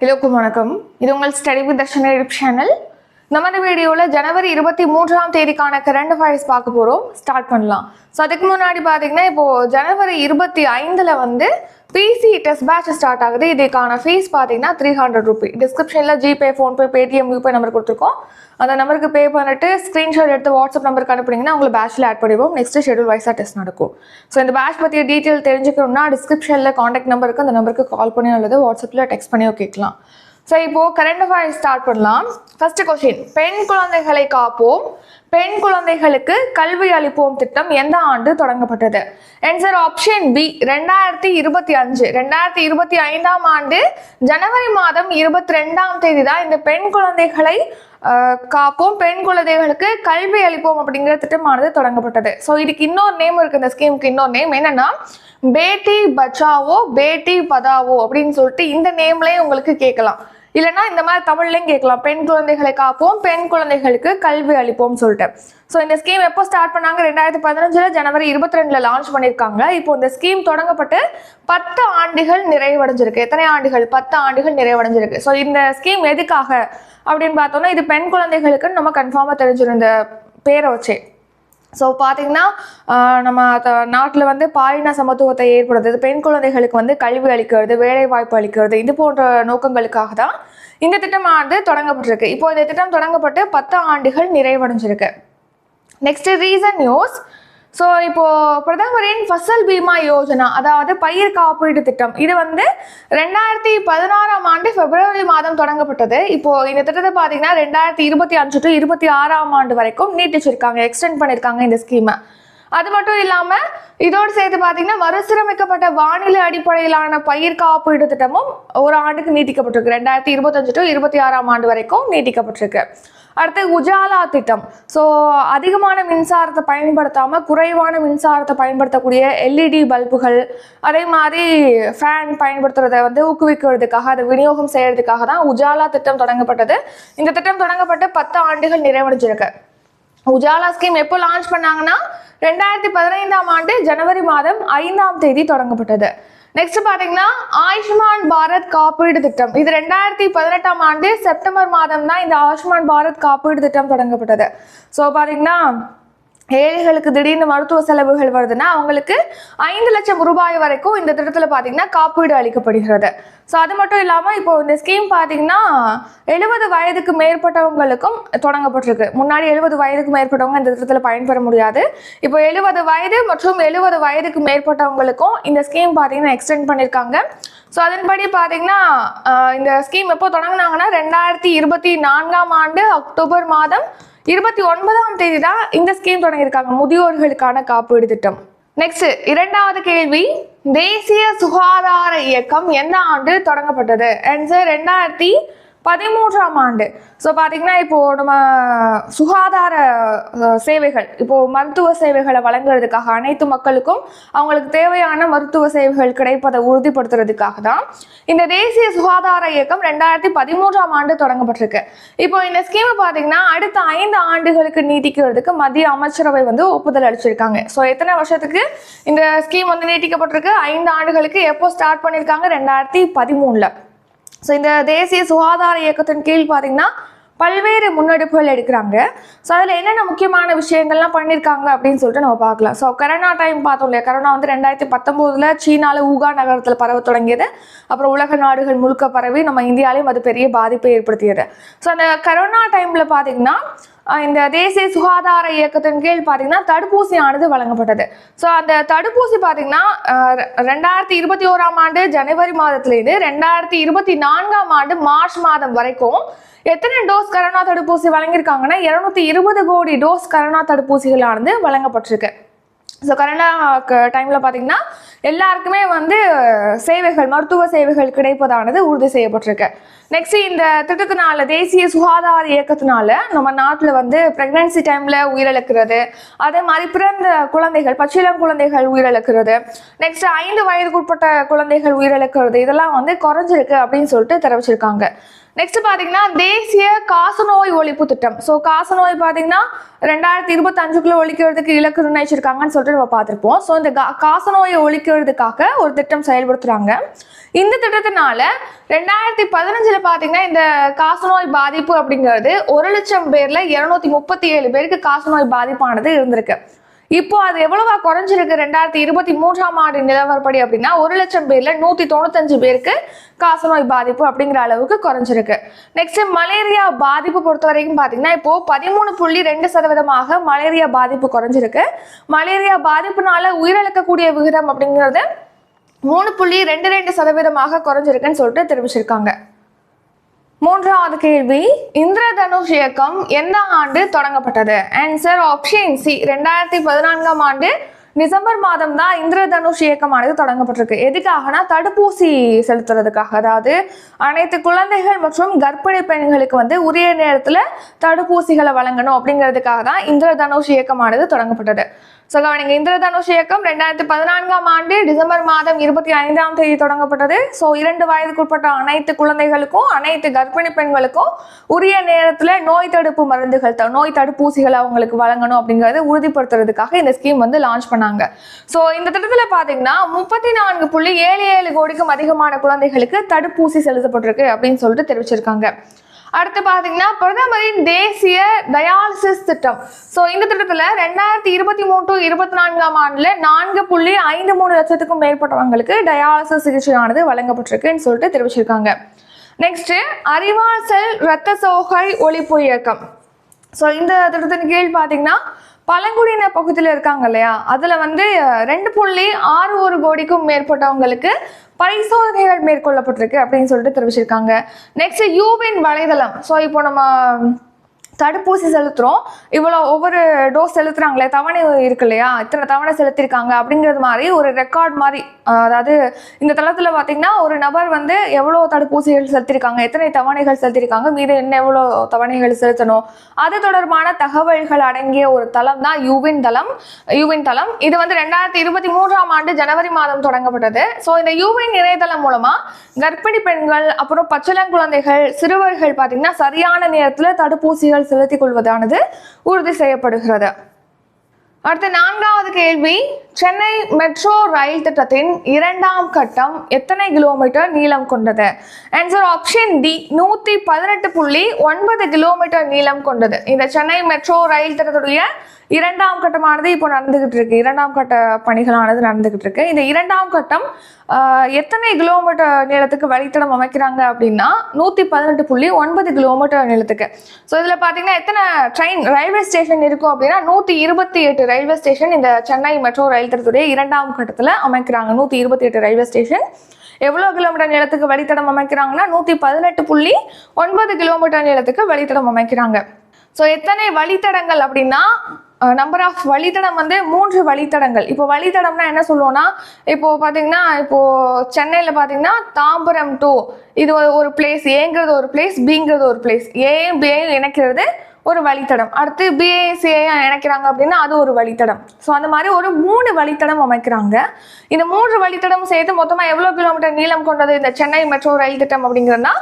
எல்லோருக்கும் வணக்கம். இது உங்கள் ஸ்டடி வித் தர்ஷன் சேனல் நமது வீடியோவில் ஜனவரி இருபத்தி மூன்றாம் தேதிக்கான கரண்ட் அஃபேர்ஸ் பார்க்க போகிறோம் ஸ்டார்ட் பண்ணலாம். ஸோ அதுக்கு முன்னாடி பார்த்தீங்கன்னா இப்போது ஜனவரி இருபத்தி ஐந்தில் வந்து பிசி டெஸ்ட் பேட்ச் ஸ்டார்ட் ஆகுது. இதுக்கான ஃபீஸ் பார்த்தீங்கன்னா த்ரீ ஹண்ட்ரட் ருபி டிஸ்கிரிப்ஷனில் GPay PhonePe Paytm UPay number கொடுத்துருக்கோம். அந்த நம்பருக்கு பே பண்ணிட்டு ஸ்க்ரீன்ஷாட் எடுத்து வாட்ஸ்அப் நம்பருக்கு அனுப்புனீங்கன்னா உங்களை பேட்ச்சில் ஆட் பண்ணிடுவோம். நெக்ஸ்ட் ஷெடியூல் வைஸாக டெஸ்ட் நடக்கும். ஸோ இந்த பேட்ச் பற்றிய டீட்டெயில் தெரிஞ்சுக்கணும்னா டிஸ்கிரிப்ஷனில் காண்டாக்ட் நம்பருக்கு அந்த நம்பருக்கு கால் பண்ணி அல்லது வாட்ஸ்அப்பில் டெக்ஸ்ட் பண்ணியோ கேட்கலாம். ஸோ இப்போ கரண்ட் அஃபேர்ஸ் ஸ்டார்ட் பண்ணலாம். ஃபர்ஸ்ட் கொஸ்டின் பெண் குழந்தைகளை காப்போம். பெண் குழந்தைகளுக்கு கல்வி அளிப்போம் திட்டம் எந்த ஆண்டு தொடங்கப்பட்டது? ஆன்சர் ஆப்ஷன் பி ரெண்டாயிரத்தி இருபத்தி அஞ்சு. ரெண்டாயிரத்தி இருபத்தி ஐந்தாம் ஆண்டு ஜனவரி மாதம் இருபத்தி ரெண்டாம் தேதி தான் இந்த பெண் குழந்தைகளை காப்போம். பெண் குழந்தைகளுக்கு கல்வி அளிப்போம் அப்படிங்கிற திட்டமானது தொடங்கப்பட்டது. ஸோ இதுக்கு இன்னொரு நேம் இருக்கு. இந்த ஸ்கீமுக்கு இன்னொரு நேம் என்னன்னா பேட்டி பச்சாவோ பேட்டி பதாவோ அப்படின்னு சொல்லிட்டு இந்த நேம்லேயே உங்களுக்கு கேட்கலாம். இல்லைன்னா இந்த மாதிரி தமிழ்லையும் கேட்கலாம். பெண் குழந்தைகளை காப்போம் பெண் குழந்தைகளுக்கு கல்வி அளிப்போம் சொல்லிட்டு. ஸோ இந்த ஸ்கீம் எப்போ ஸ்டார்ட் பண்ணாங்க? ரெண்டாயிரத்தி பதினஞ்சில் ஜனவரி இருபத்தி ரெண்டில் லான்ச் பண்ணியிருக்காங்க. இப்போ இந்த ஸ்கீம் தொடங்கப்பட்டு பத்து ஆண்டுகள் நிறைவடைஞ்சிருக்கு. எத்தனை ஆண்டுகள்? பத்து ஆண்டுகள் நிறைவடைஞ்சிருக்கு. ஸோ இந்த ஸ்கீம் எதுக்காக? அப்படின்னு பார்த்தோம்னா இது பெண் குழந்தைகளுக்குன்னு நம்ம கன்ஃபார்மாக தெரிஞ்சிடும் இந்த பேரை வச்சே. ஸோ பார்த்தீங்கன்னா நம்ம நாட்டில் வந்து பாலின சமத்துவத்தை ஏற்படுத்துறது பெண் குழந்தைகளுக்கு வந்து கல்வி அளிக்கிறது வேலை வாய்ப்பு அளிக்கிறது இது போன்ற நோக்கங்களுக்காக தான் இந்த திட்டமானது தொடங்கப்பட்டிருக்கு. இப்போ இந்த திட்டம் தொடங்கப்பட்டு பத்து ஆண்டுகள் நிறைவடைஞ்சிருக்கு. நெக்ஸ்ட் ரீசன் நியூஸ் ஸோ இப்போ பிரதமரின் ஃபசல் பீமா யோஜனா அதாவது பயிர் காப்பீடு திட்டம் இது வந்து ரெண்டாயிரத்தி பதினாறாம் ஆண்டு பிப்ரவரி மாதம் தொடங்கப்பட்டது. இப்போ இந்த திட்டத்தை பார்த்தீங்கன்னா ரெண்டாயிரத்தி இருபத்தி அஞ்சு டு இருபத்தி ஆறாம் ஆண்டு வரைக்கும் நீட்டிச்சிருக்காங்க எக்ஸ்டெண்ட் பண்ணியிருக்காங்க இந்த ஸ்கீமை அது மட்டும் இல்லாமல் இதோடு சேர்த்து பார்த்தீங்கன்னா மறுசீரமைக்கப்பட்ட வானிலை அடிப்படையிலான பயிர் காப்பீடு திட்டமும் ஒரு ஆண்டுக்கு நீட்டிக்கப்பட்டிருக்கு. ரெண்டாயிரத்தி இருபத்தஞ்சு டு இருபத்தி ஆறாம் ஆண்டு வரைக்கும் நீட்டிக்கப்பட்டிருக்கு. அடுத்து உஜாலா திட்டம். ஸோ அதிகமான மின்சாரத்தை பயன்படுத்தாமல் குறைவான மின்சாரத்தை பயன்படுத்தக்கூடிய எல்இடி பல்புகள் அதே மாதிரி ஃபேன் பயன்படுத்துறதை வந்து ஊக்குவிக்கிறதுக்காக அதை விநியோகம் செய்கிறதுக்காக தான் உஜாலா திட்டம் தொடங்கப்பட்டது. இந்த திட்டம் தொடங்கப்பட்டு பத்து ஆண்டுகள் நிறைவடைஞ்சிருக்கு. உஜாலா ஸ்கீம் எப்போ லான்ச் பண்ணாங்கன்னா ரெண்டாயிரத்தி பதினைந்தாம் ஆண்டு ஜனவரி மாதம் ஐந்தாம் தேதி தொடங்கப்பட்டது. நெக்ஸ்ட் பாத்தீங்கன்னா ஆயுஷ்மான் பாரத் காப்பீடு திட்டம். இது ரெண்டாயிரத்தி பதினெட்டாம் ஆண்டு செப்டம்பர் மாதம் தான் இந்த ஆயுஷ்மான் பாரத் காப்பீடு திட்டம் தொடங்கப்பட்டது. ஸோ பாத்தீங்கன்னா ஏழைகளுக்கு திடீர்னு மருத்துவ செலவுகள் வருதுன்னா அவங்களுக்கு ஐந்து லட்சம் ரூபாய் வரைக்கும் இந்த திட்டத்தில் பார்த்தீங்கன்னா காப்பீடு அளிக்கப்படுகிறது. ஸோ அது மட்டும் இல்லாமல் இப்போ இந்த ஸ்கீம் பார்த்தீங்கன்னா எழுபது வயதுக்கு மேற்பட்டவங்களுக்கும் தொடங்கப்பட்டிருக்கு. முன்னாடி எழுபது வயதுக்கு மேற்பட்டவங்க இந்த திட்டத்தில் பயன்பெற முடியாது. இப்போ எழுபது வயது மற்றும் எழுபது வயதுக்கு மேற்பட்டவங்களுக்கும் இந்த ஸ்கீம் பார்த்தீங்கன்னா எக்ஸ்டெண்ட் பண்ணியிருக்காங்க ஸோ அதன்படி பார்த்தீங்கன்னா இந்த ஸ்கீம் எப்போ தொடங்கினாங்கன்னா ரெண்டாயிரத்தி இருபத்தி நான்காம் ஆண்டு அக்டோபர் மாதம் இருபத்தி ஒன்பதாம் தேதி தான் இந்த ஸ்கீம் தொடங்கியிருக்காங்க. முதியோர்களுக்கான காப்பீடு திட்டம். நெக்ஸ்ட் இரண்டாவது கேள்வி தேசிய சுகாதார இயக்கம் எந்த ஆண்டு தொடங்கப்பட்டது? ஆன்சர் ரெண்டாயிரத்தி பதிமூன்றாம் ஆண்டு. ஸோ பார்த்தீங்கன்னா இப்போது நம்ம சுகாதார சேவைகள் இப்போது மருத்துவ சேவைகளை வழங்குறதுக்காக அனைத்து மக்களுக்கும் அவங்களுக்கு தேவையான மருத்துவ சேவைகள் கிடைப்பதை உறுதிப்படுத்துறதுக்காக தான் இந்த தேசிய சுகாதார இயக்கம் ரெண்டாயிரத்தி பதிமூன்றாம் ஆண்டு தொடங்கப்பட்டிருக்கு. இப்போ இந்த ஸ்கீமை பார்த்தீங்கன்னா அடுத்த ஐந்து ஆண்டுகளுக்கு நீட்டிக்கிறதுக்கு மத்திய அமைச்சரவை வந்து ஒப்புதல் அளிச்சிருக்காங்க. ஸோ எத்தனை வருஷத்துக்கு இந்த ஸ்கீம் வந்து நீட்டிக்கப்பட்டிருக்கு? ஐந்து ஆண்டுகளுக்கு எப்போ ஸ்டார்ட் பண்ணியிருக்காங்க ரெண்டாயிரத்தி பதிமூணில் ஸோ இந்த தேசிய சுகாதார இயக்கத்தின் கீழ் பார்த்தீங்கன்னா பல்வேறு முன்னெடுப்புகள் எடுக்கிறாங்க. ஸோ அதில் என்னென்ன முக்கியமான விஷயங்கள்லாம் பண்ணியிருக்காங்க அப்படின்னு சொல்லிட்டு நம்ம பார்க்கலாம். ஸோ கரோனா டைம் பார்த்தோம் இல்லையா? கரோனா வந்து ரெண்டாயிரத்தி பத்தொம்போதில் சீனாவில் ஊகா நகரத்தில் பரவ தொடங்கியது. அப்புறம் உலக நாடுகள் முழுக்க பரவி நம்ம இந்தியாலையும் அது பெரிய பாதிப்பை ஏற்படுத்தியது. ஸோ அந்த கரோனா டைமில் பார்த்தீங்கன்னா இந்த தேசிய சுகாதார இயக்கத்தின் கீழ் பார்த்தீங்கன்னா தடுப்பூசியானது வழங்கப்பட்டது. ஸோ அந்த தடுப்பூசி பார்த்தீங்கன்னா ரெண்டாயிரத்தி இருபத்தி ஓராம் ஆண்டு ஜனவரி மாதத்துலேருந்து ரெண்டாயிரத்தி இருபத்தி நான்காம் ஆண்டு மார்ச் மாதம் வரைக்கும் எத்தனை டோஸ் கரோனா தடுப்பூசி வழங்கியிருக்காங்கன்னா இருநூத்தி இருபது கோடி டோஸ் கரோனா தடுப்பூசிகளானது வழங்கப்பட்டிருக்கு. ஸோ கரோனா டைமில் பார்த்தீங்கன்னா எல்லாருக்குமே வந்து சேவைகள் மருத்துவ சேவைகள் கிடைப்பதானது உறுதி செய்யப்பட்டிருக்கு. நெக்ஸ்ட் இந்த திட்டத்தினால தேசிய சுகாதார இயக்கத்தினால நம்ம நாட்டில் வந்து பிரெக்னன்சி டைமில் உயிரிழக்கிறது. அதே மாதிரி பிறந்த குழந்தைகள் பச்சிளம் குழந்தைகள் உயிரிழக்கிறது. நெக்ஸ்ட் ஐந்து வயதுக்குட்பட்ட குழந்தைகள் உயிரிழக்கிறது. இதெல்லாம் வந்து குறைஞ்சிருக்கு அப்படின்னு சொல்லிட்டு தெரிவிச்சிருக்காங்க. நெக்ஸ்ட் பார்த்தீங்கன்னா தேசிய காசநோய் ஒழிப்பு திட்டம். ஸோ காசநோய் பார்த்தீங்கன்னா ரெண்டாயிரத்தி இருபத்தஞ்சுக்குள்ளே ஒழிக்கிறதுக்கு இலக்கு நிர்ணயிச்சிருக்காங்கன்னு சொல்லிட்டு நம்ம பார்த்துருப்போம். ஸோ இந்த கா- காசநோயை ஒழிக்கிறதுக்காக ஒரு திட்டம் செயல்படுத்துகிறாங்க இந்த திட்டத்தினால ரெண்டாயிரத்தி பதினஞ்சில் பார்த்தீங்கன்னா இந்த காசநோய் பாதிப்பு அப்படிங்கிறது ஒரு லட்சம் பேரில் இருநூத்தி முப்பத்தி ஏழு பேருக்கு காசநோய் பாதிப்பானது இருந்திருக்கு. இப்போ அது எவ்வளவா குறைஞ்சிருக்கு? ரெண்டாயிரத்தி இருபத்தி மூன்றாம் ஆண்டு நிலவரப்படி அப்படின்னா ஒரு லட்சம் பேர்ல நூத்தி தொண்ணூத்தஞ்சு பேருக்கு காசநோய் பாதிப்பு அப்படிங்கிற அளவுக்கு குறைஞ்சிருக்கு. நெக்ஸ்ட் மலேரியா பாதிப்பு பொறுத்த வரைக்கும் பாத்தீங்கன்னா இப்போ பதிமூணு புள்ளி ரெண்டு சதவீதமாக மலேரியா பாதிப்பு குறைஞ்சிருக்கு. மலேரியா பாதிப்புனால உயிரிழக்கக்கூடிய விகிதம் அப்படிங்கிறது மூணு புள்ளி ரெண்டு ரெண்டு சதவீதமாக குறைஞ்சிருக்குன்னு சொல்லிட்டு தெரிவிச்சிருக்காங்க. மூன்றாவது கேள்வி இந்திரதனுஷ் இயக்கம் எந்த ஆண்டு தொடங்கப்பட்டது? ஆன்சர் ஆப்ஷன் சி ரெண்டாயிரத்தி பதினான்காம் ஆண்டு டிசம்பர் மாதம் தான் இந்திரதனுஷ் இயக்கமானது தொடங்கப்பட்டிருக்கு. எதுக்காகனா தடுப்பூசி செலுத்துறதுக்காக. அதாவது அனைத்து குழந்தைகள் மற்றும் கர்ப்பிணி பெண்களுக்கு வந்து உரிய நேரத்தில் தடுப்பூசிகளை வழங்கணும் அப்படிங்கிறதுக்காக தான் இந்திரதனுஷ் இயக்கமானது தொடங்கப்பட்டது. ஸோ கவனிங்க இந்திரதனுஷ் இயக்கம் ரெண்டாயிரத்தி பதினான்காம் ஆண்டு டிசம்பர் மாதம் இருபத்தி ஐந்தாம் தேதி தொடங்கப்பட்டது. ஸோ இரண்டு வயதுக்குட்பட்ட அனைத்து குழந்தைகளுக்கும் அனைத்து கர்ப்பிணி பெண்களுக்கும் உரிய நேரத்தில் நோய் தடுப்பு மருந்துகள் த- நோய் தடுப்பூசிகள் அவங்களுக்கு வழங்கணும் அப்படிங்கிறத உறுதிப்படுத்துறதுக்காக இந்த ஸ்கீம் வந்து லான்ச் பண்ணாங்க. ஸோ இந்த திட்டத்தில் பார்த்தீங்கன்னா முப்பத்தி நான்கு புள்ளி ஏழு ஏழு கோடிக்கும் அதிகமான குழந்தைகளுக்கு தடுப்பூசி செலுத்தப்பட்டிருக்கு அப்படின்னு சொல்லிட்டு தெரிவிச்சிருக்காங்க. அடுத்து பாத்தீங்கன்னா பிரதமரின் தேசிய டயாலிசிஸ் திட்டம். ஸோ இந்த திட்டத்துல ரெண்டாயிரத்தி இருபத்தி மூணு டு இருபத்தி நான்காம் ஆண்டுல நான்கு புள்ளி ஐந்து மூணு லட்சத்துக்கும் மேற்பட்டவங்களுக்கு டயாலிசிஸ் சிகிச்சையானது வழங்கப்பட்டிருக்குன்னு சொல்லிட்டு தெரிவிச்சிருக்காங்க. நெக்ஸ்ட் அறிவாசல் ரத்த இரத்த சோகை ஒழிப்பு இயக்கம். ஸோ இந்த திட்டத்தின் கீழ் பார்த்தீங்கன்னா பழங்குடியின பகுதியில் இருக்காங்க இல்லையா? அதில் வந்து ரெண்டு புள்ளி ஆறு ஒரு கோடிக்கும் மேற்பட்டவங்களுக்கு பரிசோதனைகள் மேற்கொள்ளப்பட்டிருக்கு அப்படின்னு சொல்லிட்டு தெரிவிச்சிருக்காங்க. நெக்ஸ்ட் யூவின் வலைதளம். ஸோ இப்போ நம்ம தடுப்பூசி செலுத்துகிறோம் இவ்வளோ ஒவ்வொரு டோஸ் செலுத்துகிறாங்களே தவணை இருக்கு இல்லையா? இத்தனை தவணை செலுத்திருக்காங்க அப்படிங்கிறது மாதிரி ஒரு ரெக்கார்ட் மாதிரி அதாவது இந்த தளத்தில் பார்த்தீங்கன்னா ஒரு நபர் வந்து எவ்வளோ தடுப்பூசிகள் செலுத்திருக்காங்க எத்தனை தவணைகள் செலுத்திருக்காங்க மீது என்ன எவ்வளோ தவணைகள் செலுத்தணும் அது தொடர்பான தகவல்கள் அடங்கிய ஒரு தளம் தான் யூவின் தளம். யூவின் தளம். இது வந்து ரெண்டாயிரத்தி இருபத்தி மூன்றாம் ஆண்டு ஜனவரி மாதம் தொடங்கப்பட்டது. ஸோ இந்த யூவின் இணையதளம் மூலமா கர்ப்பிணி பெண்கள் அப்புறம் பச்சிளங்குழந்தைகள் சிறுவர்கள் பார்த்தீங்கன்னா சரியான நேரத்தில் தடுப்பூசிகள் செலுத்திக் கொள்வதானது உறுதி செய்யப்படுகிறது. அடுத்த நான்காவது கேள்வி சென்னை மெட்ரோ ரயில் திட்டத்தின் இரண்டாம் கட்டம் எத்தனை கிலோமீட்டர் நீளம் கொண்டது? ஆன்சர் ஆப்ஷன் டி நூற்றி பதினெட்டு புள்ளி ஒன்பது கிலோமீட்டர் நீளம் கொண்டது. இந்த சென்னை மெட்ரோ ரயில் திட்டத்துடைய இரண்டாம் கட்டமானது இப்போ நடந்துகிட்டு இருக்கு இரண்டாம் கட்ட பணிகளானது நடந்துகிட்டு இருக்கு இந்த இரண்டாம் கட்டம் எத்தனை கிலோமீட்டர் நீளத்துக்கு வழித்தடம் அமைக்கிறாங்க அப்படின்னா நூத்தி பதினெட்டு புள்ளி ஒன்பது கிலோமீட்டர் நீளத்துக்கு. ஸோ இதில் பார்த்தீங்கன்னா எத்தனை ட்ரெயின் ரயில்வே ஸ்டேஷன் இருக்கும் அப்படின்னா நூற்றி இருபத்தி எட்டு ரயில்வே ஸ்டேஷன் இந்த சென்னை மெட்ரோ ரயில் திட்டத்துடைய இரண்டாம் கட்டத்தில் அமைக்கிறாங்க. நூற்றி இருபத்தி எட்டு ரயில்வே ஸ்டேஷன் எவ்வளோ கிலோமீட்டர் நீளத்துக்கு வழித்தடம் அமைக்கிறாங்கன்னா நூற்றி பதினெட்டு புள்ளி ஒன்பது கிலோமீட்டர் நீளத்துக்கு வழித்தடம் அமைக்கிறாங்க. ஸோ எத்தனை வழித்தடங்கள் அப்படின்னா நம்பர் ஆஃப் வழித்தடம் வந்து மூன்று வழித்தடங்கள். இப்போ வழித்தடம்னா என்ன சொல்லுவோம்னா இப்போ பார்த்தீங்கன்னா இப்போ சென்னையில் பார்த்தீங்கன்னா தாம்பரம் டூ இது ஒரு- பிளேஸ் ஏங்கிறது ஒரு பிளேஸ் பிங்கிறது ஒரு பிளேஸ் ஏயும் பிஏயும் இணைக்கிறது ஒரு வழித்தடம். அடுத்து பிஏசிஐ இணைக்கிறாங்க அப்படின்னா அது ஒரு வழித்தடம். ஸோ அந்த மாதிரி ஒரு மூணு வழித்தடம் அமைக்கிறாங்க. இந்த மூன்று வழித்தடம் சேர்த்து மொத்தமாக எவ்வளோ கிலோமீட்டர் நீளம் கொண்டது இந்த சென்னை மெட்ரோ ரயில் திட்டம் அப்படிங்கிறதுனா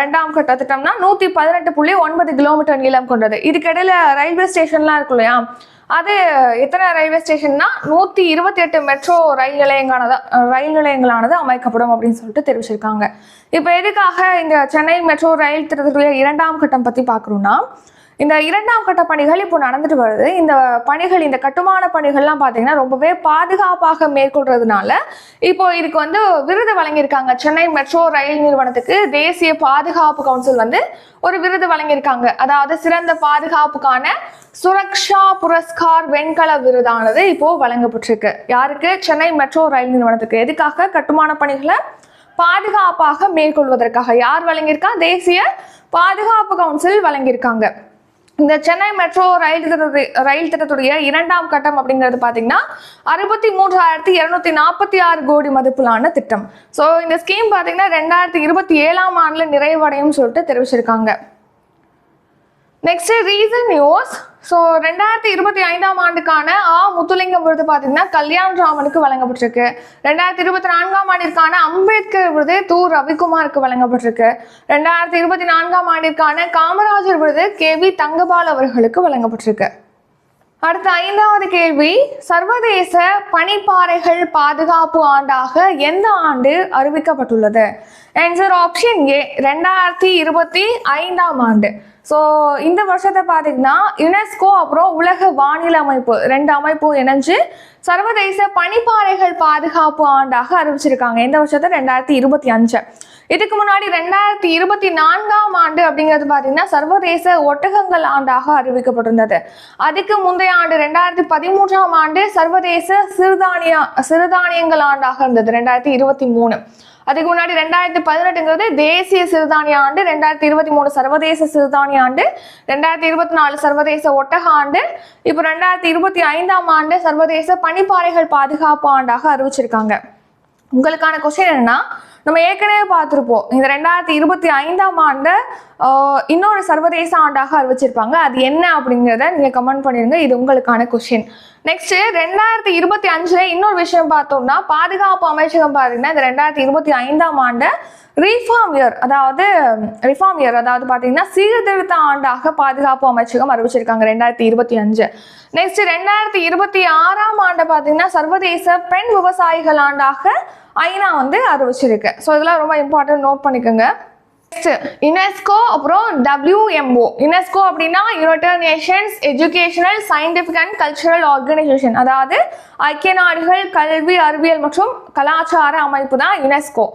ரெண்டாம் கட்ட திட்டம்னா நூற்றி பதினெட்டு புள்ளி ஒன்பது கிலோமீட்டர் நீளம் கொண்டது. இதுக்கிடையில ரயில்வே ஸ்டேஷன்லாம் இருக்கும் இல்லையா? அது எத்தனை ரயில்வே ஸ்டேஷன்னா நூற்றி இருபத்தி எட்டு மெட்ரோ ரயில் நிலையங்களானது ரயில் நிலையங்களானது அமைக்கப்படும் அப்படின்னு சொல்லிட்டு தெரிவிச்சிருக்காங்க. இப்போ எதுக்காக இந்த சென்னை மெட்ரோ ரயில் திட்டத்துடைய இரண்டாம் கட்டம் பற்றி பார்க்குறோம்னா இந்த இரண்டாம் கட்ட பணிகள் இப்போ நடந்துட்டு வருது. இந்த பணிகள் இந்த கட்டுமான பணிகள்லாம் பார்த்தீங்கன்னா ரொம்பவே பாதுகாப்பாக மேற்கொள்றதுனால இப்போ இதுக்கு வந்து விருது வழங்கியிருக்காங்க. சென்னை மெட்ரோ ரயில் நிறுவனத்துக்கு தேசிய பாதுகாப்பு கவுன்சில் வந்து ஒரு விருது வழங்கியிருக்காங்க. அதாவது சிறந்த பாதுகாப்புக்கான சுரக்ஷா புரஸ்கார் வெண்கல விருதானது இப்போ வழங்கப்பட்டிருக்கு. யாருக்கு? சென்னை மெட்ரோ ரயில் நிறுவனத்துக்கு. எதுக்காக? கட்டுமான பணிகளை பாதுகாப்பாக மேற்கொள்வதற்காக. யார் வழங்கியிருக்கா? தேசிய பாதுகாப்பு கவுன்சில் வழங்கியிருக்காங்க. இந்த சென்னை மெட்ரோ ரயில் திட்ட ரயில் திட்டத்துடைய இரண்டாம் கட்டம் அப்படிங்கிறது பார்த்தீங்கன்னா அறுபத்தி மூன்றாயிரத்தி இரநூத்தி நாற்பத்தி ஆறு கோடி மதிப்பிலான திட்டம். ஸோ இந்த ஸ்கீம் பார்த்தீங்கன்னா ரெண்டாயிரத்தி இருபத்தி ஏழாம் ஆண்டில் நிறைவடையும் சொல்லிட்டு தெரிவிச்சிருக்காங்க. நெக்ஸ்ட் ரீசன் நியூஸ் ஸோ ரெண்டாயிரத்தி இருபத்தி ஐந்தாம் ஆண்டுக்கான ஆ முத்துலிங்கம் விருது பார்த்தீங்கன்னா கல்யாண் ராமனுக்கு வழங்கப்பட்டிருக்கு. ரெண்டாயிரத்தி இருபத்தி நான்காம் ஆண்டிற்கான அம்பேத்கர் விருது தூ ரவிக்குமாருக்கு வழங்கப்பட்டிருக்கு. ரெண்டாயிரத்தி இருபத்தி நான்காம் ஆண்டிற்கான காமராஜர் விருது கே வி தங்கபால் அவர்களுக்கு வழங்கப்பட்டிருக்கு. அடுத்த ஐந்தாவது கேள்வி சர்வதேச பனிப்பாறைகள் பாதுகாப்பு ஆண்டாக எந்த ஆண்டு அறிவிக்கப்பட்டுள்ளது? ஆன்சர் ஆப்ஷன் ஏ ரெண்டாயிரத்தி இருபத்தி ஐந்தாம் ஆண்டு. ஸோ இந்த வருஷத்தை பார்த்தீங்கன்னா யுனெஸ்கோ அப்புறம் உலக வானிலை அமைப்பு ரெண்டு அமைப்பும் இணைஞ்சு சர்வதேச பனிப்பாறைகள் பாதுகாப்பு ஆண்டாக அறிவிச்சிருக்காங்க. இந்த வருஷத்தை ரெண்டாயிரத்தி இருபத்தி அஞ்சு. இதுக்கு முன்னாடி ரெண்டாயிரத்தி இருபத்தி நான்காம் ஆண்டு அப்படிங்கிறது பார்த்தீங்கன்னா சர்வதேச ஒட்டகங்கள் ஆண்டாக அறிவிக்கப்பட்டிருந்தது. அதுக்கு முந்தைய ஆண்டு ரெண்டாயிரத்தி பதிமூன்றாம் ஆண்டு சர்வதேச சிறுதானிய சிறுதானியங்கள் ஆண்டாக இருந்தது ரெண்டாயிரத்தி இருபத்தி மூணு. அதுக்கு முன்னாடி ரெண்டாயிரத்தி பதினெட்டுங்கிறது தேசிய சிறுதானிய ஆண்டு ரெண்டாயிரத்தி இருபத்தி மூணு சர்வதேச சிறுதானிய ஆண்டு ரெண்டாயிரத்தி இருபத்தி நாலு சர்வதேச ஒட்டக ஆண்டு இப்போ ரெண்டாயிரத்தி இருபத்தி ஐந்தாம் ஆண்டு சர்வதேச பனிப்பாறைகள் பாதுகாப்பு ஆண்டாக அறிவிச்சிருக்காங்க. உங்களுக்கான கொஸ்டின் என்னன்னா நம்ம ஏற்கனவே பார்த்துருப்போம். இந்த ரெண்டாயிரத்தி இருபத்தி ஐந்தாம் ஆண்டு இன்னொரு சர்வதேச ஆண்டாக அறிவிச்சிருப்பாங்க. அது என்ன அப்படிங்கிறத நீங்கள் கமெண்ட் பண்ணிடுங்க இது உங்களுக்கான கொஷின் நெக்ஸ்ட் ரெண்டாயிரத்தி இருபத்தி அஞ்சுல இன்னொரு விஷயம் பார்த்தோம்னா பாதுகாப்பு அமைச்சகம் பார்த்தீங்கன்னா இந்த ரெண்டாயிரத்தி இருபத்தி ஐந்தாம் ஆண்டு ரீஃபார்ம் இயர் அதாவது ரிஃபார்ம் இயர் அதாவது பார்த்தீங்கன்னா சீர்திருத்த ஆண்டாக பாதுகாப்பு அமைச்சகம் அறிவிச்சிருக்காங்க ரெண்டாயிரத்தி இருபத்தி அஞ்சு. நெக்ஸ்ட் ரெண்டாயிரத்தி இருபத்தி ஆறாம் ஆண்டு பார்த்தீங்கன்னா சர்வதேச பெண் விவசாயிகள் ஆண்டாக ஐநா வந்து அறிவிச்சிருக்கு ஸோ இதெல்லாம் ரொம்ப இம்பார்ட்டன்ட் நோட் பண்ணிக்கோங்க. நெக்ஸ்ட் யுனெஸ்கோ அப்புறம் டபிள்யூஎம்ஓ யுனெஸ்கோ அப்படின்னா United Nations Educational Scientific and Cultural Organization அதாவது ஐக்கிய நாடுகள் கல்வி அறிவியல் மற்றும் கலாச்சார அமைப்பு தான் யுனெஸ்கோ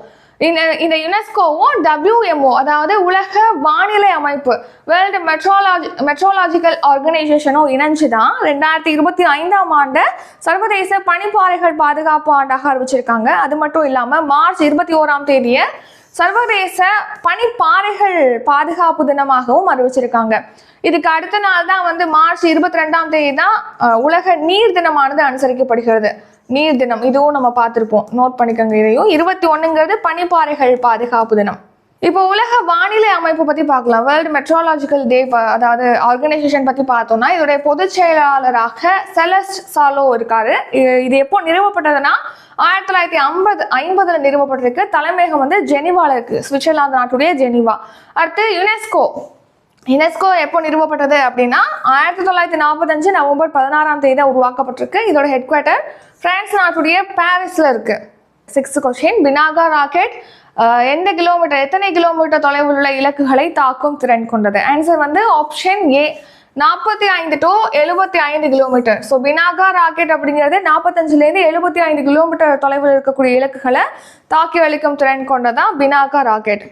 இந்த இந்த யுனெஸ்கோவும் டபிள்யூஎம்ஓ அதாவது உலக வானிலை அமைப்பு வேர்ல்டு மெட்ரோலாஜி மெட்ரோலாஜிக்கல் ஆர்கனைசேஷனும் இணைஞ்சு தான் ரெண்டாயிரத்தி இருபத்தி ஐந்தாம் ஆண்டு சர்வதேச பனிப்பாறைகள் பாதுகாப்பு ஆண்டாக அறிவிச்சிருக்காங்க. அது மட்டும் இல்லாமல் மார்ச் இருபத்தி ஓராம் தேதியை சர்வதேச பனிப்பாறைகள் பாதுகாப்பு தினமாகவும் அறிவிச்சிருக்காங்க. இதுக்கு அடுத்த நாள் தான் வந்து மார்ச் இருபத்தி ரெண்டாம் தேதி தான் உலக நீர் தினமானது அனுசரிக்கப்படுகிறது. நீர் தினம் இதுவும் நம்ம பார்த்துருப்போம். நோட் பண்ணிக்கோங்க இதையும். இருபத்தி ஒன்றுங்கிறது பனிப்பாறைகள் பாதுகாப்பு தினம். இப்போ உலக வானிலை அமைப்பு பற்றி பார்க்கலாம். வேர்ல்டு மெட்ரோலாஜிக்கல் டே அதாவது ஆர்கனைசேஷன் பற்றி பார்த்தோம்னா இதோடைய பொதுச் செயலாளராக செலஸ்ட் சாலோ இருக்காரு. இது- இது எப்போ நிறுவப்பட்டதுன்னா ஆயிரத்தி தொள்ளாயிரத்தி ஐம்பது ஐம்பதுல நிறுவப்பட்டிருக்கு. தலைமையகம் வந்து ஜெனிவாவில் இருக்கு. சுவிட்சர்லாந்து நாட்டுடைய ஜெனிவா. அடுத்து யுனெஸ்கோ யுனெஸ்கோ எப்போ நிறுவப்பட்டது அப்படின்னா ஆயிரத்தி தொள்ளாயிரத்தி நாற்பத்தஞ்சு நவம்பர் பதினாறாம் தேதி தான் உருவாக்கப்பட்டிருக்கு. இதோட ஹெட் குவார்ட்டர் பிரான்ஸ் நாட்டுடைய பாரிஸில் இருக்கு. சிக்ஸ்த் கொஸ்டின் பினாகா ராக்கெட் எந்த கிலோமீட்டர் எத்தனை கிலோமீட்டர் தொலைவில் உள்ள இலக்குகளை தாக்கும் திறன் கொண்டது? ஆன்சர் வந்து ஆப்ஷன் ஏ நாற்பத்தி ஐந்து டு எழுபத்தி ஐந்து கிலோமீட்டர் ஸோ பினாகா ராக்கெட் அப்படிங்கிறது நாற்பத்தஞ்சுலேருந்து எழுபத்தி ஐந்து கிலோமீட்டர் தொலைவில் இருக்கக்கூடிய இலக்குகளை தாக்கி அளிக்கும் திறன் கொண்டதான் பினாகா ராக்கெட்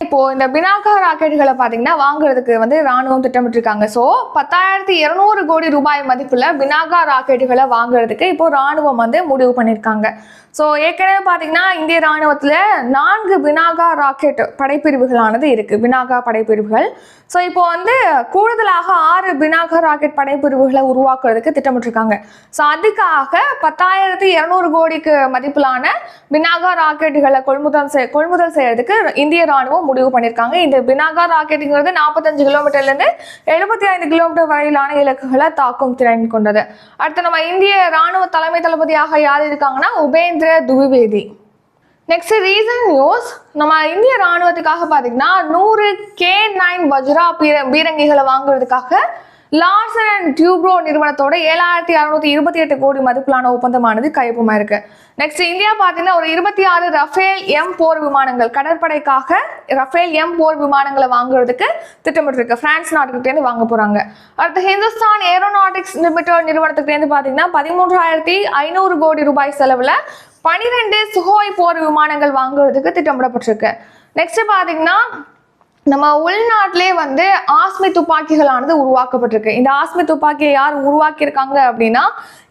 இப்போ இந்த பினாகா ராக்கெட்டுகளை பார்த்தீங்கன்னா வாங்குறதுக்கு வந்து ராணுவம் திட்டமிட்டிருக்காங்க. ஸோ பத்தாயிரத்தி இரநூறு கோடி ரூபாய் மதிப்புள்ள பினாகா ராக்கெட்டுகளை வாங்குறதுக்கு இப்போ ராணுவம் வந்து முடிவு பண்ணியிருக்காங்க ஸோ ஏற்கனவே பார்த்தீங்கன்னா இந்திய ராணுவத்தில் நான்கு பினாகா ராக்கெட் படைப்பிரிவுகளானது இருக்குது பினாகா படைப்பிரிவுகள் ஸோ இப்போ வந்து கூடுதலாக ஆறு பினாகர் ராக்கெட் படைப்பிரிவுகளை உருவாக்குறதுக்கு திட்டமிட்டிருக்காங்க. ஸோ அதுக்காக பத்தாயிரத்தி இரநூறு கோடிக்கு மதிப்பிலான பினாகா ராக்கெட்டுகளை கொள்முதல் செய் கொள்முதல் செய்யறதுக்கு இந்திய ராணுவம் முடிவு பண்ணியிருக்காங்க. இந்த பினாகா ராக்கெட்டுங்கிறது நாற்பத்தஞ்சு கிலோமீட்டர்லேருந்து எழுபத்தி ஐந்து கிலோமீட்டர் வரையிலான இலக்குகளை தாக்கும் திறன் கொண்டது. அடுத்து நம்ம இந்திய ராணுவ தலைமை தளபதியாக யார் இருக்காங்கன்னா Upendra Dwivedi. Next recent news நம்ம இந்திய ராணுவத்துக்காக பார்த்தீங்கன்னா நூறு கே நைன் வஜ்ரா பீர பீரங்கிகளை வாங்குறதுக்காக லார்சன் அண்ட் டியூப்ரோ நிறுவனத்தோட ஏழாயிரத்தி அறுநூத்தி இருபத்தி எட்டு கோடி மதிப்பிலான ஒப்பந்தமானது கையொப்பமாயிருக்கு. நெக்ஸ்ட் இந்தியா பார்த்தீங்கன்னா ஒரு இருபத்தி ஆறு ரஃபேல் எம் போர் விமானங்கள் கடற்படைக்காக ரஃபேல் எம் போர் விமானங்களை வாங்குறதுக்கு திட்டமிட்டிருக்கு. பிரான்ஸ் நாட்டுக்கிட்டேருந்து வாங்க போறாங்க. அடுத்து ஹிந்துஸ்தான் ஏரோநாட்டிக்ஸ் லிமிடெட் நிறுவனத்துக்கிட்டேருந்து பார்த்தீங்கன்னா பதிமூன்றாயிரத்தி ஐநூறு கோடி ரூபாய் செலவில் பனிரெண்டு சுகோய் போர் விமானங்கள் வாங்குறதுக்கு திட்டமிடப்பட்டிருக்கு. நெக்ஸ்ட் பார்த்தீங்கன்னா நம்ம உள்நாட்டிலே வந்து ஆஸ்மி துப்பாக்கிகளானது உருவாக்கப்பட்டிருக்கு. இந்த ஆஸ்மி துப்பாக்கியை யார் உருவாக்கியிருக்காங்க அப்படின்னா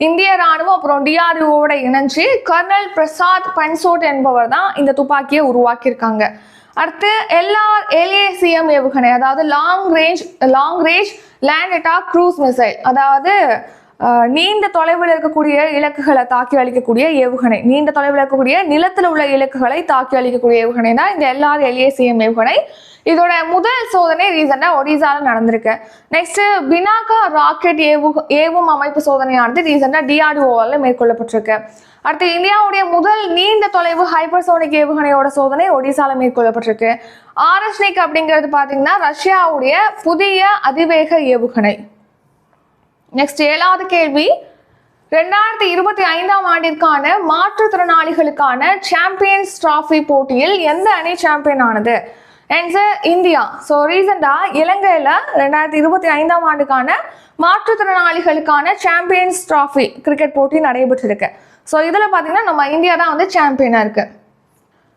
இந்திய ராணுவம் அப்புறம் டிஆர்டிஓட இணைஞ்சு கர்னல் பிரசாத் பன்சோட் என்பவர் தான் இந்த துப்பாக்கியை உருவாக்கியிருக்காங்க. அடுத்து எல்ஆர் எல்ஏசிஎம் ஏவுகணை அதாவது long range long range land attack cruise missile அதாவது நீண்ட தொலைவில் இருக்கக்கூடிய இலக்குகளை தாக்கி அளிக்கக்கூடிய ஏவுகணை. நீண்ட தொலைவில் இருக்கக்கூடிய நிலத்தில் உள்ள இலக்குகளை தாக்கி அளிக்கக்கூடிய ஏவுகணை தான் இந்த எல்ஆர் எல்ஏசிஎம் ஏவுகணை. இதோட முதல் சோதனை ரீசெண்டாக ஒடிசாவில் நடந்திருக்கு. நெக்ஸ்ட் பினாகா ராக்கெட் ஏவு ஏவும் அமைப்பு சோதனையானது ரீசெண்டாக டிஆர்டிஓவால் மேற்கொள்ளப்பட்டிருக்கு. அடுத்து இந்தியாவுடைய முதல் நீண்ட தொலைவு ஹைப்பர்சோனிக் ஏவுகணையோட சோதனை ஒடிசாவில் மேற்கொள்ளப்பட்டிருக்கு. ஆர்எஸ்னிக் அப்படிங்கிறது பார்த்தீங்கன்னா ரஷ்யாவுடைய புதிய அதிவேக ஏவுகணை. நெக்ஸ்ட் ஏழாவது கேள்வி. ரெண்டாயிரத்தி இருபத்தி ஐந்தாம் ஆண்டிற்கான மாற்றுத்திறனாளிகளுக்கான சாம்பியன்ஸ் டிராஃபி போட்டியில் எந்த அணி சாம்பியன் ஆனது? ஆன்சர் இந்தியா ஸோ ரீசெண்டாக இலங்கையில் ரெண்டாயிரத்தி இருபத்தி ஐந்தாம் ஆண்டுக்கான மாற்றுத்திறனாளிகளுக்கான சாம்பியன்ஸ் டிராஃபி கிரிக்கெட் போட்டி நடைபெற்றிருக்கு. ஸோ இதில் பார்த்தீங்கன்னா நம்ம இந்தியா தான் வந்து சாம்பியனாக இருக்குது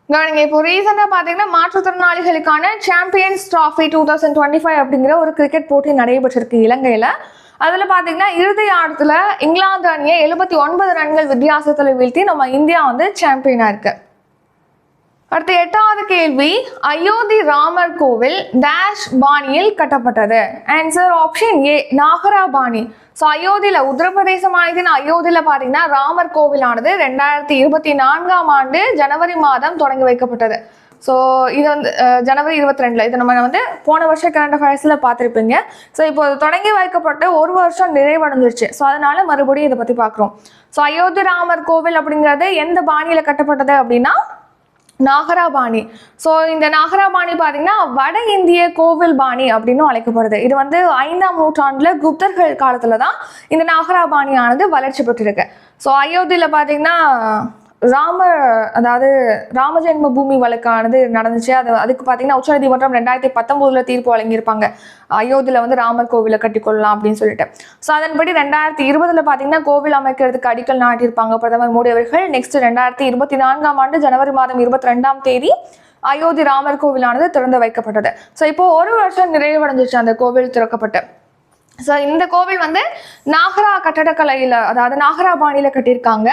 கவனிங்க இப்போ ரீசெண்டாக பார்த்தீங்கன்னா மாற்றுத்திறனாளிகளுக்கான champions trophy two thousand twenty five அப்படிங்கிற ஒரு கிரிக்கெட் போட்டி நடைபெற்றிருக்கு இலங்கையில். அதில் பார்த்தீங்கன்னா இறுதி ஆட்டத்தில் இங்கிலாந்து அணியை எழுபத்தி ஒன்பது ரன்கள் வித்தியாசத்தில் வீழ்த்தி நம்ம இந்தியா வந்து சாம்பியனாக இருக்கு. அடுத்து எட்டாவது கேள்வி அயோத்தி ராமர் கோவில் டேஷ் பாணியில் கட்டப்பட்டது. ஆன்சர் ஆப்ஷன் ஏ நாகரா பாணி. ஸோ அயோத்தியில் உத்தரப்பிரதேச மாநிலத்தின் அயோத்தியில் பார்த்தீங்கன்னா ராமர் கோவிலானது ரெண்டாயிரத்தி இருபத்தி நான்காம் ஆண்டு ஜனவரி மாதம் தொடங்கி வைக்கப்பட்டது. ஸோ இது வந்து ஜனவரி இருபத்தி ரெண்டில் இது நம்ம வந்து போன வருஷம் கரண்ட் அஃபேர்ஸில் பார்த்துருப்பீங்க. ஸோ இப்போ தொடங்கி வைக்கப்பட்டு ஒரு வருஷம் நிறைவடைஞ்சிருச்சு. ஸோ அதனால மறுபடியும் இதை பற்றி பார்க்குறோம் ஸோ அயோத்தி ராமர் கோவில் அப்படிங்கிறது எந்த பாணியில் கட்டப்பட்டது அப்படின்னா நாகராபாணி. ஸோ இந்த நாகராபாணி பார்த்தீங்கன்னா வட இந்திய கோவில் பாணி அப்படின்னு அழைக்கப்படுது. இது வந்து ஐந்தாம் நூற்றாண்டில் குப்தர்கள் காலத்தில் தான் இந்த நாகராபாணியானது வளர்ச்சி பெற்றிருக்கு. ஸோ அயோத்தியில் பார்த்தீங்கன்னா ராம அதாவது ராமஜென்ம பூமி வழக்கானது நடந்துச்சு. அது அதுக்கு பார்த்தீங்கன்னா உச்சநீதிமன்றம் ரெண்டாயிரத்தி பத்தொம்போதுல தீர்ப்பு வழங்கியிருப்பாங்க. அயோத்தியில் வந்து ராமர் கோவிலை கட்டிக்கொள்ளலாம் அப்படின்னு சொல்லிட்டு. ஸோ அதன்படி ரெண்டாயிரத்தி இருபதுல பார்த்தீங்கன்னா கோவில் அமைக்கிறதுக்கு அடிக்கல் நாட்டியிருப்பாங்க பிரதமர் மோடி அவர்கள். நெக்ஸ்ட் ரெண்டாயிரத்தி இருபத்தி நான்காம் ஆண்டு ஜனவரி மாதம் இருபத்தி ரெண்டாம் தேதி அயோத்தி ராமர் கோவிலானது திறந்து வைக்கப்பட்டது. ஸோ இப்போ ஒரு வருஷம் நிறைவடைஞ்சிச்சு அந்த கோவில் திறக்கப்பட்டு. ஸோ இந்த கோவில் வந்து நாகரா கட்டடக்கலையில் அதாவது நாகரா பாணியில் கட்டியிருக்காங்க.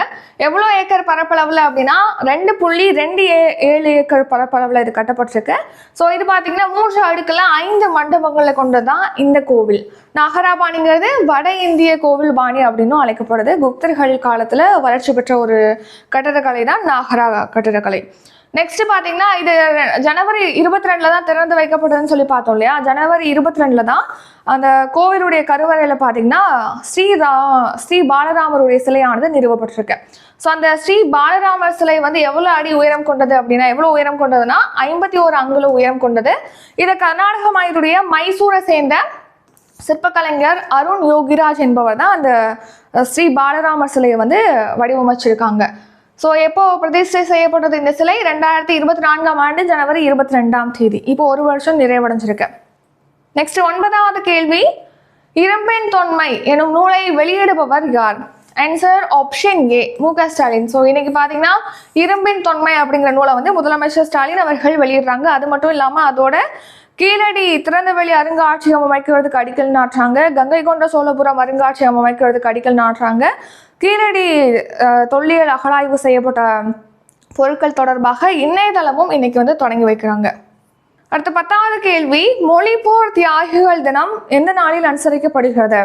எவ்வளோ ஏக்கர் பரப்பளவில் அப்படின்னா ரெண்டு புள்ளி ரெண்டு ஏ ஏழு ஏக்கர் பரப்பளவில் இது கட்டப்பட்டிருக்கு. ஸோ இது பார்த்தீங்கன்னா மூன்று அடுக்கில் ஐந்து மண்டபங்களை கொண்டது தான் இந்த கோவில். நாகரா பாணிங்கிறது வட இந்திய கோவில் பாணி அப்படின்னும் அழைக்கப்படுது. குப்தர்கள் காலத்தில் வளர்ச்சி பெற்ற ஒரு கட்டடக்கலை தான் நாகரா கட்டடக்கலை. நெக்ஸ்ட் பார்த்தீங்கன்னா இது ஜனவரி இருபத்தி ரெண்டுல தான் திறந்து வைக்கப்பட்டதுன்னு சொல்லி பார்த்தோம் இல்லையா? ஜனவரி இருபத்தி ரெண்டுல தான் அந்த கோவிலுடைய கருவறையில் பார்த்தீங்கன்னா ஸ்ரீ ரா ஸ்ரீ பாலராமருடைய சிலையானது நிறுவப்பட்டிருக்கு. ஸோ அந்த ஸ்ரீ பாலராமர் சிலை வந்து எவ்வளோ அடி உயரம் கொண்டது அப்படின்னா எவ்வளோ உயரம் கொண்டதுன்னா ஐம்பத்தி ஓரு அங்குல உயரம் கொண்டது. இதை கர்நாடக மாநிலத்துடைய மைசூரை சேர்ந்த சிற்பக்கலைஞர் அருண் யோகிராஜ் என்பவர் தான் அந்த ஸ்ரீ பாலராமர் சிலையை வந்து வடிவமைச்சிருக்காங்க. ஸோ எப்போ பிரதிஷ்டை செய்யப்பட்டது இந்த சிலை? ரெண்டாயிரத்தி இருபத்தி நான்காம் ஆண்டு ஜனவரி இருபத்தி ரெண்டாம் தேதி. இப்போ ஒரு வருஷம் நிறைவடைஞ்சிருக்கு. நெக்ஸ்ட் ஒன்பதாவது கேள்வி. இரும்பெண் தொன்மை எனும் நூலை வெளியிடுபவர் யார்? ஆன்சர் ஆப்ஷன் ஏ மு க ஸ்டாலின். ஸோ இன்னைக்கு பார்த்தீங்கன்னா இரும்பின் தொன்மை அப்படிங்கிற நூலை வந்து முதலமைச்சர் ஸ்டாலின் அவர்கள் வெளியிடுறாங்க. அது மட்டும் இல்லாமல் அதோட கீழடி திறந்தவெளி அருங்காட்சியகம் அமைக்கிறதுக்கு அடிக்கல் நாட்டுறாங்க. கங்கை கொண்ட சோழபுரம் அருங்காட்சியகம் அமைக்கிறதுக்கு அடிக்கல் நாட்டுறாங்க. கீழடி தொல்லியல் அகழாய்வு செய்யப்பட்ட பொருட்கள் தொடர்பாக இணையதளமும் இன்னைக்கு வந்து தொடங்கி வைக்கிறாங்க. அடுத்த பத்தாவது கேள்வி மொழிபோர் தியாகிகள் தினம் எந்த நாளில் அனுசரிக்கப்படுகிறது?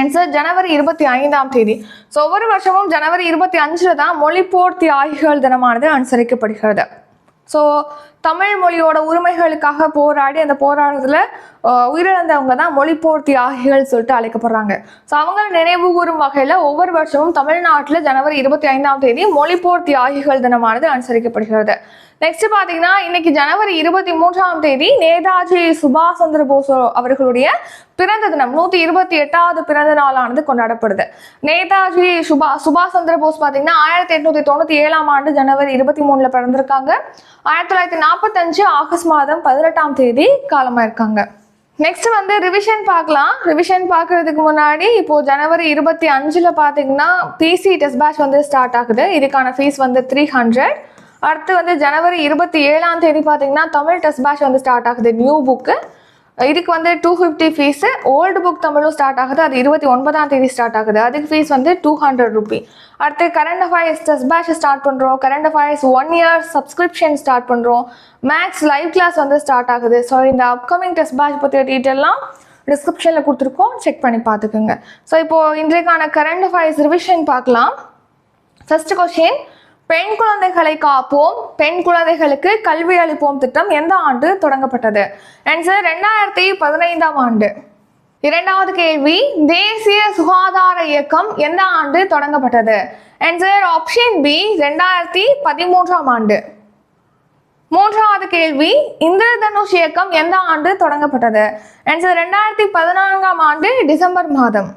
ஆன்சர் ஜனவரி இருபத்தி ஐந்தாம் தேதி. ஸோ ஒவ்வொரு வருஷமும் ஜனவரி இருபத்தி அஞ்சில் தான் மொழிப்போர் தியாகிகள் தினமானது அனுசரிக்கப்படுகிறது. ஸோ தமிழ் மொழியோட உரிமைகளுக்காக போராடி அந்த போராடுறதுல உயிரிழந்தவங்க தான் மொழிப்போர் தியாகிகள் சொல்லிட்டு அழைக்கப்படுறாங்க. ஸோ அவங்கள நினைவு கூறும் வகையில் ஒவ்வொரு வருஷமும் தமிழ்நாட்டில் ஜனவரி இருபத்தி ஐந்தாம் தேதி மொழிப்போர் தியாகிகள் தினமானது அனுசரிக்கப்படுகிறது. நெக்ஸ்ட் பார்த்தீங்கன்னா இன்னைக்கு ஜனவரி இருபத்தி மூன்றாம் தேதி நேதாஜி சுபாஷ் சந்திர போஸ் அவர்களுடைய பிறந்த தினம் நூற்றி இருபத்தி எட்டாவது பிறந்த நாளானது கொண்டாடப்படுது. நேதாஜி சுபா சுபாஷ் சந்திர போஸ் பார்த்தீங்கன்னா ஆயிரத்தி எட்நூத்தி தொண்ணூற்றி ஏழாம் ஆண்டு ஜனவரி இருபத்தி மூணில் பிறந்திருக்காங்க. ஆயிரத்தி தொள்ளாயிரத்தி நாற்பத்தஞ்சு ஆகஸ்ட் மாதம் பதினெட்டாம் தேதி காலமாயிருக்காங்க. நெக்ஸ்ட் வந்து ரிவிஷன் பார்க்கலாம். ரிவிஷன் பார்க்கறதுக்கு முன்னாடி இப்போ ஜனவரி இருபத்தி அஞ்சில் பார்த்தீங்கன்னா பிசி டெஸ்ட் பேட்ச் வந்து ஸ்டார்ட் ஆகுது. இதுக்கான ஃபீஸ் வந்து த்ரீ ஹண்ட்ரட் அடுத்து வந்து ஜனவரி இருபத்தி ஏழாம் தேதி பார்த்தீங்கன்னா தமிழ் டெஸ்ட் பேட்ச் வந்து ஸ்டார்ட் ஆகுது. நியூ புக்கு இதுக்கு வந்து two fifty fees old book தமிழும் ஸ்டார்ட் ஆகுது. அது இருபத்தி ஒன்பதாம் தேதி ஸ்டார்ட் ஆகுது. அதுக்கு ஃபீஸ் வந்து டூ ஹண்ட்ரட் ருபி அடுத்து current affairs test batch start பண்ணுறோம் current affairs one year subscription start பண்ணுறோம் மேக்ஸ் லைவ் கிளாஸ் வந்து ஸ்டார்ட் ஆகுது. ஸோ இந்த அப்கமிங் டெஸ்ட் பேட்ச் பற்றிய டீட்டெயிலாம் டிஸ்கிரிப்ஷனில் கொடுத்துருக்கோம். செக் பண்ணி பார்த்துக்குங்க. ஸோ இப்போது இன்றைக்கான கரண்ட் அஃபேர்ஸ் ரிவிஷன் பார்க்கலாம். ஃபஸ்ட்டு கொஷின் பெண் குழந்தைகளை காப்போம் பெண் குழந்தைகளுக்கு கல்வி அளிப்போம் திட்டம் எந்த ஆண்டு தொடங்கப்பட்டது? ஆன்சர் ரெண்டாயிரத்தி பதினைந்தாம் ஆண்டு. இரண்டாவது கேள்வி தேசிய சுகாதார இயக்கம் எந்த ஆண்டு தொடங்கப்பட்டது? ஆன்சர் ஆப்ஷன் பி ரெண்டாயிரத்தி பதிமூன்றாம் ஆண்டு. மூன்றாவது கேள்வி இந்திரதனுஷ் இயக்கம் எந்த ஆண்டு தொடங்கப்பட்டது? ஆன்சர் ரெண்டாயிரத்தி பதினான்காம் ஆண்டு டிசம்பர் மாதம்.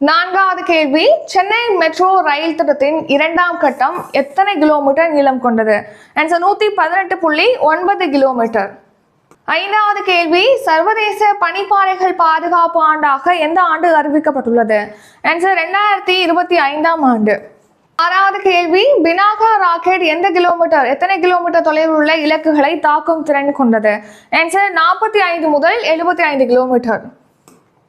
நான்காவது கேள்வி சென்னை மெட்ரோ ரயில் திட்டத்தின் இரண்டாம் கட்டம் எத்தனை கிலோமீட்டர் நீளம் கொண்டது? ஆன்சர் நூற்றி பதினெட்டு புள்ளி ஒன்பது கிலோமீட்டர். ஐந்தாவது கேள்வி சர்வதேச பனிப்பாறைகள் பாதுகாப்பு ஆண்டாக எந்த ஆண்டு அறிவிக்கப்பட்டுள்ளது? ஆன்சர் ரெண்டாயிரத்தி இருபத்தி ஐந்தாம் ஆண்டு. ஆறாவது கேள்வி பினாகா ராக்கெட் எந்த கிலோமீட்டர் எத்தனை கிலோமீட்டர் தொலைவில் உள்ள இலக்குகளை தாக்கும் திறன் கொண்டது? ஆன்சர் நாற்பத்தி ஐந்து முதல் எழுபத்தி ஐந்து கிலோமீட்டர்.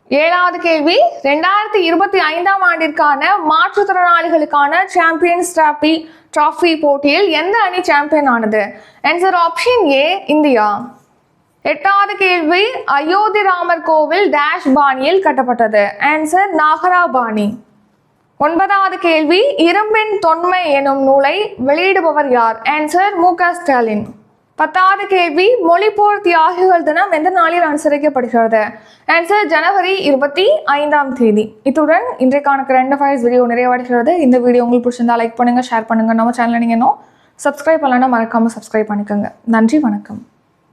ஏழாவது கேள்வி. ரெண்டாயிரத்தி இருபத்தி ஐந்தாம் ஆண்டிற்கான மாற்றுத்திறனாளிகளுக்கான சாம்பியன்ஸ் டிராபி டிராஃபி போட்டியில் எந்த அணி சாம்பியன் ஆனது? Answer option A India. எட்டாவது கேள்வி அயோத்தி ராமர் கோவில் டேஷ் பாணியில் கட்டப்பட்டது. ஆன்சர் நாகரா பாணி ஒன்பதாவது கேள்வி இரும்பின் தொன்மை எனும் நூலை வெளியிடுபவர் யார்? ஆன்சர் மு க ஸ்டாலின். பத்தாவது கேள்வி மொழிப்போர் தியாகிகள் தினம் எந்த நாளில் அனுசரிக்கப்படுகிறது? ஆன்சர் ஜனவரி இருபத்தி ஐந்தாம் தேதி. இத்துடன் இன்றைக்கான கரண்ட் அஃபேர்ஸ் வீடியோ நிறைவடைகிறது. இந்த வீடியோ உங்களுக்கு பிடிச்சிருந்தா லைக் பண்ணுங்க ஷேர் பண்ணுங்க. நம்ம சேனல் நீங்கள் இன்னும் சப்ஸ்கிரைப் பண்ணலன்னா மறக்காமல் சப்ஸ்கிரைப் பண்ணிக்கோங்க. நன்றி வணக்கம்.